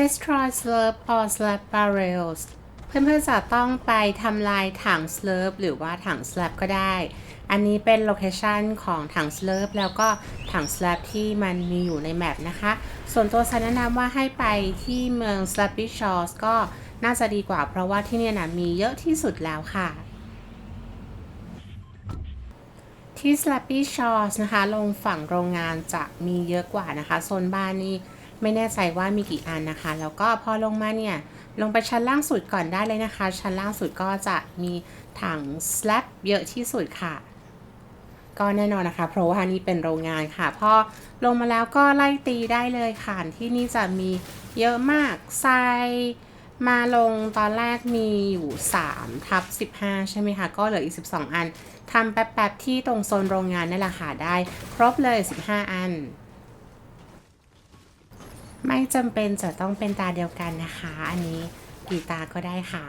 destroy slurp or slab barrels เพื่อนๆจะต้องไปทำลายถัง slurp หรือว่าถัง slab ก็ได้ อันนี้เป็นโลเคชันของถัง slurp แล้วก็ถัง slab ที่มันมีอยู่ในแมปนะคะ ส่วนตัวฉันแนะนำว่าให้ไปที่เมือง slappy shores ก็น่าจะดีกว่าเพราะว่าที่นี่นะมีเยอะที่สุดแล้วค่ะที่ Slappy Shores นะคะ ลงฝั่งโรงงานจะมีเยอะกว่านะคะ โซนบ้านนี่ ไม่แน่ใจว่ามีกี่อันนะคะ แล้วก็พอลงมาเนี่ย ลงไปชั้นล่างสุดก่อนได้เลยนะคะ ชั้นล่างสุดก็จะมีถัง slab เยอะที่สุดค่ะ ก็แน่นอนนะคะ เพราะว่านี่เป็นโรงงานค่ะ พอลงมาแล้วก็ไล่ตีได้เลยค่ะ ที่นี่จะมีเยอะมากทรายมาลงตอนแรกมีอยู่3ทับ15 ใช่ไหมคะ ก็เหลืออีก 12 อันทำแป๊บๆที่ตรงโซนโรงงานนี่แหละค่ะ ได้ ครบเลย 15 อัน ไม่จำเป็นจะต้องเป็นตาเดียวกันนะคะ อันนี้กี่ตาก็ได้ค่ะ